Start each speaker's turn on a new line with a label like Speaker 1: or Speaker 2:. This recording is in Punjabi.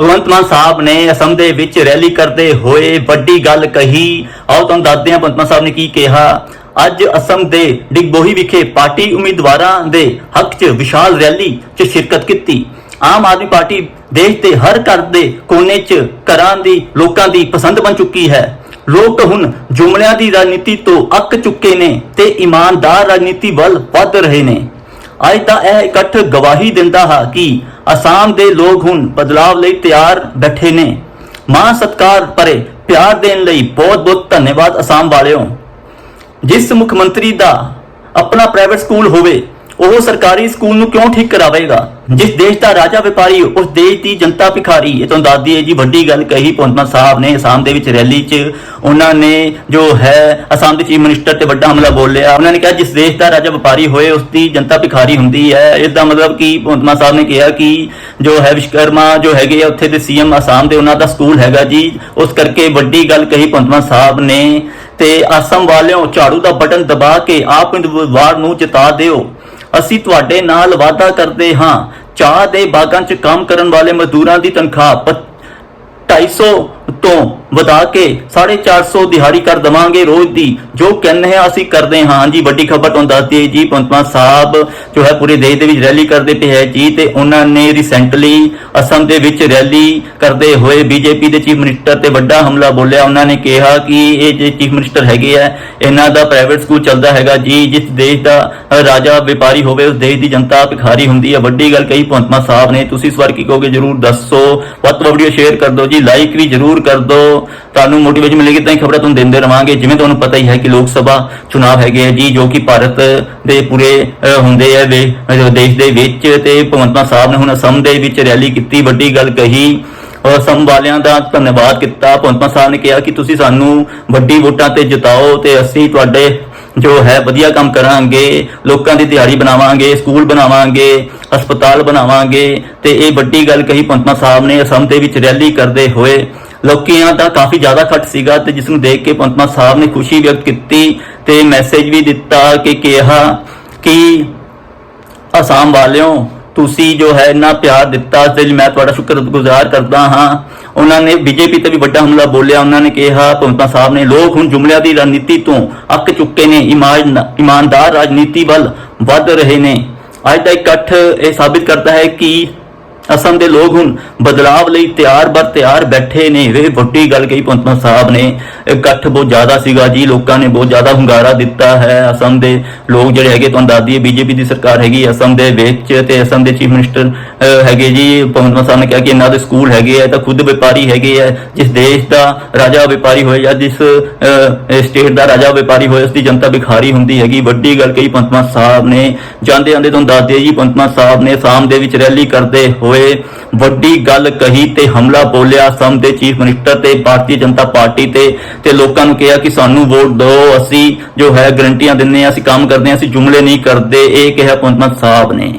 Speaker 1: ਭਗਵੰਤ ਮਾਨ ਸਾਹਿਬ ਨੇ ਅਸਮ ਦੇ ਵਿੱਚ ਰੈਲੀ ਕਰਦੇ ਹੋਏ ਵੱਡੀ ਗੱਲ ਕਹੀ। ਆਓ ਤੁਹਾਨੂੰ ਦੱਸਦੇ ਹਾਂ, ਭਗਵੰਤ ਮਾਨ ਸਾਹਿਬ ਨੇ ਕੀ ਕਿਹਾ। ਅੱਜ ਅਸਮ ਦੇ ਡਿਗਬੋਹੀ ਵਿਖੇ ਪਾਰਟੀ ਉਮੀਦਵਾਰਾਂ ਦੇ ਹੱਕ 'ਚ ਵਿਸ਼ਾਲ ਰੈਲੀ 'ਚ ਸ਼ਿਰਕਤ ਕੀਤੀ। ਆਮ ਆਦਮੀ ਪਾਰਟੀ ਦੇਸ਼ ਦੇ ਹਰ ਘਰ ਦੇ ਕੋਨੇ 'ਚ ਘਰਾਂ ਦੀ ਲੋਕਾਂ ਦੀ ਪਸੰਦ ਬਣ ਚੁੱਕੀ ਹੈ। ਲੋਕ ਹੁਣ ਜੁਮਲਿਆਂ ਦੀ ਰਾਜਨੀਤੀ ਤੋਂ ਅੱਕ ਚੁੱਕੇ ਨੇ ਤੇ ਇਮਾਨਦਾਰ ਰਾਜਨੀਤੀ ਵੱਲ ਵੱਧ ਰਹੇ ਨੇ। ਅੱਜ ਦਾ ਇਹ ਇਕੱਠ ਗਵਾਹੀ ਦਿੰਦਾ ਹੈ ਕਿ ਅਸਾਮ ਦੇ ਲੋਕ ਹੁਣ ਬਦਲਾਵ ਲਈ ਤਿਆਰ ਬੈਠੇ ਨੇ। ਮਾਂ ਸਤਕਾਰ ਭਰੇ, ਪਿਆਰ ਦੇਣ ਲਈ ਬਹੁਤ ਬਹੁਤ ਧੰਨਵਾਦ ਅਸਾਮ ਵਾਲਿਓ। ਜਿਸ ਮੁੱਖ ਮੰਤਰੀ ਦਾ ਆਪਣਾ ਪ੍ਰਾਈਵੇਟ ਸਕੂਲ ਹੋਵੇ ਉਹ ਸਰਕਾਰੀ ਸਕੂਲ ਨੂੰ ਕਿਉਂ ਠੀਕ ਕਰਾਵੇਗਾ? ਜਿਸ ਦੇਸ਼ ਦਾ ਰਾਜਾ ਵਪਾਰੀ, ਉਸ ਦੇਸ਼ ਦੀ ਜਨਤਾ ਭਿਖਾਰੀ। ਇਹ ਤੁਹਾਨੂੰ ਦੱਸਦੀ ਹੈ ਜੀ, ਵੱਡੀ ਗੱਲ ਕਹੀ ਪੌਂਤਮਾ ਸਾਹਿਬ ਨੇ ਅਸਾਮ ਦੇ ਵਿੱਚ ਰੈਲੀ 'ਚ। ਉਹਨਾਂ ਨੇ ਜੋ ਹੈ, ਅਸਾਮ ਦੇ ਚੀਫ ਮਿਨਿਸਟਰ ਤੇ ਵੱਡਾ ਹਮਲਾ ਬੋਲਿਆ। ਉਹਨਾਂ ਨੇ ਕਿਹਾ, ਜਿਸ ਦੇਸ਼ ਦਾ ਰਾਜਾ ਵਪਾਰੀ ਹੋਏ, ਉਸ ਦੀ ਜਨਤਾ ਭਿਖਾਰੀ ਹੁੰਦੀ ਹੈ। ਇਸ ਦਾ ਮਤਲਬ ਕਿ ਪੌਂਤਮਾ ਸਾਹਿਬ ਨੇ ਕਿਹਾ ਕਿ ਜੋ ਹੈ ਵਿਸ਼ਕਰਮਾ ਜੋ ਹੈਗੇ ਆ ਉੱਥੇ ਦੇ ਸੀਐਮ ਅਸਾਮ ਦੇ, ਉਹਨਾਂ ਦਾ ਸਕੂਲ ਹੈਗਾ ਜੀ। ਉਸ ਕਰਕੇ ਵੱਡੀ ਗੱਲ ਕਹੀ ਪੌਂਤਮਾ ਸਾਹਿਬ ਨੇ। ਤੇ ਅਸਮ ਵਾਲਿਓ ਝਾੜੂ ਦਾ ਬਟਨ ਦਬਾ ਕੇ ਆਪ ਉਮੀਦਵਾਰ ਨੂੰ ਜਿਤਾ ਦਿਓ। ਅਸੀਂ ਤੁਹਾਡੇ ਨਾਲ ਵਾਅਦਾ ਕਰਦੇ ਹਾਂ। ਚਾਹ ਦੇ ਬਾਗਾਂ 'ਚ ਕੰਮ ਕਰਨ ਵਾਲੇ ਮਜ਼ਦੂਰਾਂ ਦੀ ਤਨਖਾਹ ਪ- 250 ਤੋਂ ਵਧਾ ਕੇ 450 ਦਿਹਾੜੀ ਕਰ ਦਵਾਂਗੇ ਰੋਜ਼ ਦੀ, ਜੋ ਕਹਿੰਦੇ ਆ ਅਸੀਂ ਕਰਦੇ ਹਾਂ। ਜੀ ਵੱਡੀ ਖਬਰ ਤੁਹਾਨੂੰ ਦੱਸਦੀ ਹੈ ਜੀ ਪੰਤਮਾ ਸਾਹਿਬ ਜੋ ਹੈ ਪੂਰੇ ਦੇਸ਼ ਦੇ ਵਿੱਚ ਰੈਲੀ ਕਰਦੇ ਪਏ ਹੈ ਜੀ ਤੇ ਉਹਨਾਂ ਨੇ ਰੀਸੈਂਟਲੀ ਅਸਮ ਦੇ ਵਿੱਚ ਰੈਲੀ ਕਰਦੇ ਹੋਏ ਬੀਜੇਪੀ ਦੇ ਚੀਫ ਮਿਨਿਸਟਰ ਤੇ ਵੱਡਾ ਹਮਲਾ ਬੋਲਿਆ। ਉਹਨਾਂ ਨੇ ਕਿਹਾ ਕਿ ਇਹ ਜੇ ਚੀਫ ਮਿਨਿਸਟਰ ਹੈਗੇ ਆ, ਇਹਨਾਂ ਦਾ ਪ੍ਰਾਈਵੇਟ ਸਕੂਲ ਚੱਲਦਾ ਹੈਗਾ ਜੀ, ਜਿਸ ਦੇਸ਼ ਦਾ ਰਾਜਾ ਵਪਾਰੀ ਹੋਵੇ, ਉਸ ਦੇਸ਼ ਦੀ ਜਨਤਾ ਭਿਖਾਰੀ ਹੁੰਦੀ ਹੈ। ਵੱਡੀ ਗੱਲ ਕਹੀ ਪੰਤਮਾ ਸਾਹਿਬ ਨੇ, ਤੁਸੀਂ ਇਸ ਵਾਰ ਕੀ ਕਹੋਗੇ ਜਰੂਰ ਦੱਸੋ। ਵੱਧ ਤੋਂ ਵੱਧ ਵੀਡੀਓ ਸ਼ੇਅਰ ਕਰ ਦਿਓ ਜੀ ਲਾਈਕ ਵੀ ਜਰੂਰ ਕਰ ਦਿਓ ਤੁਹਾਨੂੰ ਮੋਟੀਵੇਸ਼ਨ ਮਿਲੇਗੀ ਤਾਂ ਹੀ ਖਬਰਾਂ ਤੁਹਾਨੂੰ ਦਿੰਦੇ ਰਵਾਂਗੇ। ਜਿਵੇਂ ਤੁਹਾਨੂੰ ਪਤਾ ਹੀ ਹੈ ਕਿ ਲੋਕ ਸਭਾ ਚੁਣਾਵ ਹੈਗੇ ਆ ਜੀ, ਜੋ ਕਿ ਭਾਰਤ ਦੇ ਪੂਰੇ ਹੁੰਦੇ ਆ ਵੇ ਦੇਸ਼ ਦੇ ਵਿੱਚ ਤੇ ਭਗਵੰਤ ਮਾਨ ਸਾਹਿਬ ਨੇ ਹੁਣ ਅਸਮ ਦੇ ਵਿੱਚ ਰੈਲੀ ਕੀਤੀ, ਵੱਡੀ ਗੱਲ ਕਹੀ। ਅਸਮ ਵਾਲਿਆਂ ਦਾ ਧੰਨਵਾਦ ਕੀਤਾ। ਭਗਵੰਤ ਮਾਨ ਸਾਹਿਬ ਨੇ ਕਿਹਾ ਕਿ ਤੁਸੀਂ ਸਾਨੂੰ ਵੱਡੀ ਵੋਟਾਂ ਤੇ ਜਿਤਾਓ ਤੇ ਅਸੀਂ ਤੁਹਾਡੇ ਜੋ ਹੈ ਵਧੀਆ ਕੰਮ ਕਰਾਂਗੇ, ਲੋਕਾਂ ਦੀ ਦਿਹਾੜੀ ਬਣਾਵਾਂਗੇ, ਸਕੂਲ ਬਣਾਵਾਂਗੇ, ਹਸਪਤਾਲ ਬਣਾਵਾਂਗੇ। ਤੇ ਇਹ ਵੱਡੀ ਗੱਲ ਕਹੀ ਪੰਤਮਾ ਸਾਹਿਬ ਨੇ ਅਸਮ ਦੇ ਵਿੱਚ ਰੈਲੀ ਕਰਦੇ ਹੋਏ। ਲੋਕੀਆਂ ਦਾ ਕਾਫੀ ਜ਼ਿਆਦਾ ਖੱਟ ਸੀਗਾ ਤੇ ਜਿਸ ਨੂੰ ਦੇਖ ਕੇ ਪੰਤਮਾ ਸਾਹਿਬ ਨੇ ਖੁਸ਼ੀ ਵਿਅਕਤ ਕੀਤੀ ਤੇ ਮੈਸੇਜ ਵੀ ਦਿੱਤਾ ਕਿ ਕਿਹਾ ਕਿ ਅਸਾਮ ਵਾਲਿਓ, ਤੁਸੀਂ ਜੋ ਹੈ ਇੰਨਾ ਪਿਆਰ ਦਿੱਤਾ ਤੇ ਮੈਂ ਤੁਹਾਡਾ ਸ਼ੁਕਰਗੁਜ਼ਾਰ ਕਰਦਾ ਹਾਂ। ਉਹਨਾਂ ਨੇ ਬੀਜੇਪੀ ਤੇ ਵੀ ਵੱਡਾ ਹਮਲਾ ਬੋਲਿਆ, ਉਹਨਾਂ ਨੇ ਕਿਹਾ ਭਗਵੰਤਾ ਸਾਹਿਬ ਨੇ, ਲੋਕ ਹੁਣ ਜੁਮਲਿਆਂ ਦੀ ਰਣਨੀਤੀ ਤੋਂ ਅੱਕ ਚੁੱਕੇ ਨੇ ਇਮਾਨ ਇਮਾਨਦਾਰ ਰਾਜਨੀਤੀ ਵੱਲ ਵੱਧ ਰਹੇ ਨੇ। ਅੱਜ ਦਾ ਇਕੱਠ ਇਹ ਸਾਬਿਤ ਕਰਦਾ ਹੈ ਕਿ ਅਸਮ ਦੇ ਲੋਕ ਹੁਣ ਬਦਲਾਵ ਲਈ ਤਿਆਰ ਬਰ ਤਿਆਰ ਬੈਠੇ ਨੇ। ਇਹ ਵੱਡੀ ਗੱਲ ਕਹੀ ਪੰਤਮਾ ਸਾਹਿਬ ਨੇ। ਇਕੱਠ ਬਹੁਤ ਜ਼ਿਆਦਾ ਸੀਗਾ ਜੀ। ਲੋਕਾਂ ਨੇ ਬਹੁਤ ਜ਼ਿਆਦਾ ਹੁੰਗਾਰਾ ਦਿੱਤਾ ਹੈ। ਅਸਮ ਦੇ ਲੋਕ ਜਿਹੜੇ ਹੈਗੇ, ਤੁਹਾਨੂੰ ਦੱਸਦੀ ਹੈ ਬੀਜੇਪੀ ਦੀ ਸਰਕਾਰ ਹੈਗੀ ਅਸਮ ਦੇ ਵਿੱਚ ਤੇ ਅਸਮ ਦੇ ਚੀਫ ਮਿਨਿਸਟਰ ਹੈਗੇ ਜੀ ਪੰਤਮਾ ਸਾਹਿਬ ਨੇ ਕਿਹਾ ਕਿ ਇਹਨਾਂ ਦੇ ਸਕੂਲ ਹੈਗੇ ਆ ਤਾਂ ਖੁਦ ਵਪਾਰੀ ਹੈਗੇ ਆ। ਜਿਸ ਦੇਸ਼ ਦਾ ਰਾਜਾ ਵਪਾਰੀ ਹੋਏ ਜਾਂ ਜਿਸ ਸਟੇਟ ਦਾ ਰਾਜਾ ਵਪਾਰੀ ਹੋਏ ਉਸ ਦੀ ਜਨਤਾ ਭਿਖਾਰੀ ਹੁੰਦੀ ਹੈਗੀ। ਵੱਡੀ ਗੱਲ ਕਹੀ ਪੰਤਮਾ ਸਾਹਿਬ ਨੇ। ਜਾਂਦੇ ਜਾਂਦੇ ਤੁਹਾਨੂੰ ਦੱਸਦੇ ਜੀ ਪੰਤਮਾ ਸਾਹਿਬ ਨੇ ਅਸਾਮ ਦੇ ਵਿੱਚ ਰੈਲੀ ਕਰਦੇ ਹੋਏ ਵੱਡੀ ਗੱਲ ਕਹੀ ਤੇ ਹਮਲਾ ਬੋਲਿਆ। ਅਸਾਮ ਦੇ ਚੀਫ ਮਿਨਿਸਟਰ ਤੇ ਭਾਰਤੀ ਜਨਤਾ ਪਾਰਟੀ ਤੇ ਤੇ ਲੋਕਾਂ ਨੂੰ ਕਿਹਾ ਕਿ ਸਾਨੂੰ ਵੋਟ ਦਿਓ। ਅਸੀਂ ਜੋ ਹੈ ਗਰੰਟੀਆਂ ਦਿੰਨੇ ਆ ਅਸੀਂ ਕੰਮ ਕਰਦੇ ਆ ਅਸੀਂ ਜੁਮਲੇ ਨਹੀਂ ਕਰਦੇ। ਇਹ ਕਿਹਾ ਪੰਤਮਾ ਸਾਹਿਬ ਨੇ।